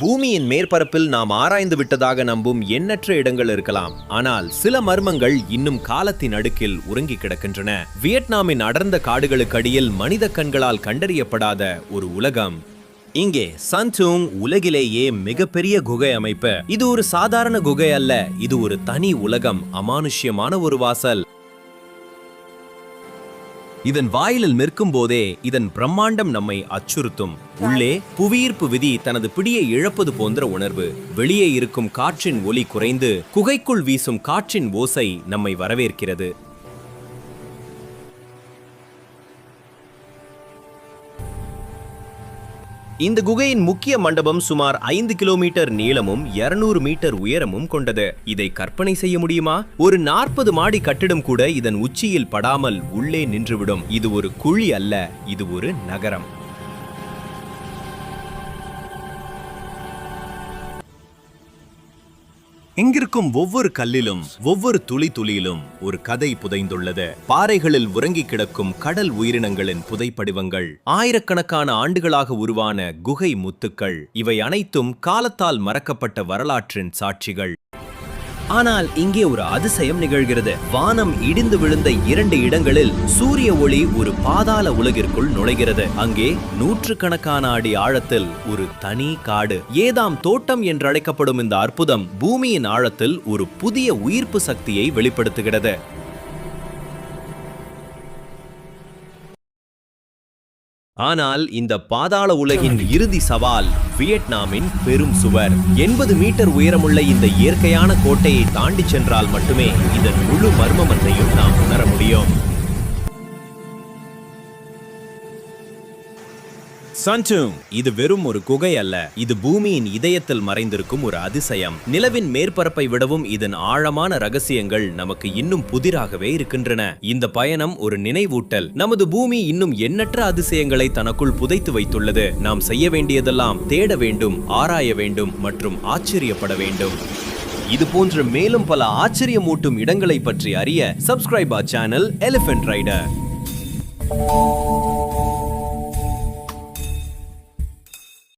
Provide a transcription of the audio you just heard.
பூமியின் மேற்பரப்பில் நாம் ஆராய்ந்து விட்டதாக நம்பும் எண்ணற்ற இடங்கள் இருக்கலாம். ஆனால் சில மர்மங்கள் இன்னும் காலத்தின் அடுக்கில் உறங்கி கிடக்கின்றன. வியட்நாமின் அடர்ந்த காடுகளுக்கடியில் மனித கண்களால் கண்டறியப்படாத ஒரு உலகம். இங்கே சன்சூங் உலகிலேயே மிகப்பெரிய குகை அமைப்பு. இது ஒரு சாதாரண குகை அல்ல இது ஒரு தனி உலகம் அமானுஷ்யமான ஒரு வாசல். இதன் வாயிலில் நிற்கும் போதே இதன் பிரம்மாண்டம் நம்மை அச்சுறுத்தும். உள்ளே புவியீர்ப்பு விதி தனது பிடியை இழப்பது போன்ற உணர்வு. வெளியே இருக்கும் காற்றின் ஒலி குறைந்து குகைக்குள் வீசும் காற்றின் ஓசை நம்மை வரவேற்கிறது. இந்த குகையின் முக்கிய மண்டபம் சுமார் ஐந்து கிலோமீட்டர் நீளமும் 200 மீட்டர் உயரமும் கொண்டது. இதை கற்பனை செய்ய முடியுமா? ஒரு நாற்பது மாடி கட்டிடம் கூட இதன் உச்சியில் படாமல் உள்ளே நின்றுவிடும். இது ஒரு குழி அல்ல இது ஒரு நகரம். இங்கிருக்கும் ஒவ்வொரு கல்லிலும் ஒவ்வொரு துளி துளியிலும் ஒரு கதை புதைந்துள்ளது. பாறைகளில் உறங்கி கிடக்கும் கடல் உயிரினங்களின் புதைப்படிவங்கள் ஆயிரக்கணக்கான ஆண்டுகளாக உருவான குகை முத்துக்கள் இவை அனைத்தும் காலத்தால் மறக்கப்பட்ட வரலாற்றின் சாட்சிகள். ஆனால் இங்கே ஒரு அதிசயம் நிகழ்கிறது. வானம் இடிந்து விழுந்த இரண்டு இடங்களில் சூரிய ஒளி ஒரு பாதாள உலகிற்குள் நுழைகிறது. அங்கே நூற்றுக்கணக்கான அடி ஆழத்தில் ஒரு தனி காடு. ஏதாம் தோட்டம் என்றழைக்கப்படும் இந்த அற்புதம் பூமியின் ஆழத்தில் ஒரு புதிய உயிர்ப்பு சக்தியை வெளிப்படுத்துகிறது. ஆனால் இந்த பாதாள உலகின் இறுதி சவால் வியட்நாமின் பெரும் சுவர். எண்பது மீட்டர் உயரமுள்ள இந்த இயற்கையான கோட்டையை தாண்டி சென்றால் மட்டுமே இதன் முழு மர்மமத்தையும் நாம் உணர முடியும். சன்சுங் இது வெறும் ஒரு குகை அல்ல. இது பூமியின் இதயத்தில் மறைந்திருக்கும் ஒரு அதிசயம். நிலவின் மேற்பரப்பை விடவும் இதன் ஆழமான ரகசியங்கள் நமக்கு இன்னும் புதிராகவே இருக்கின்றன. இந்த பயணம் ஒரு நினைவூட்டல். நமது பூமி இன்னும் எண்ணற்ற அதிசயங்களை தனக்குள் புதைத்து வைத்துள்ளது. நாம் செய்ய வேண்டியதெல்லாம் தேட வேண்டும் ஆராய வேண்டும் மற்றும் ஆச்சரியப்பட வேண்டும். இது போன்ற மேலும் பல ஆச்சரியமூட்டும் இடங்களை பற்றி அறிய சப்ஸ்கிரைப் சேனல் எலிஃபென்ட் ரைடர்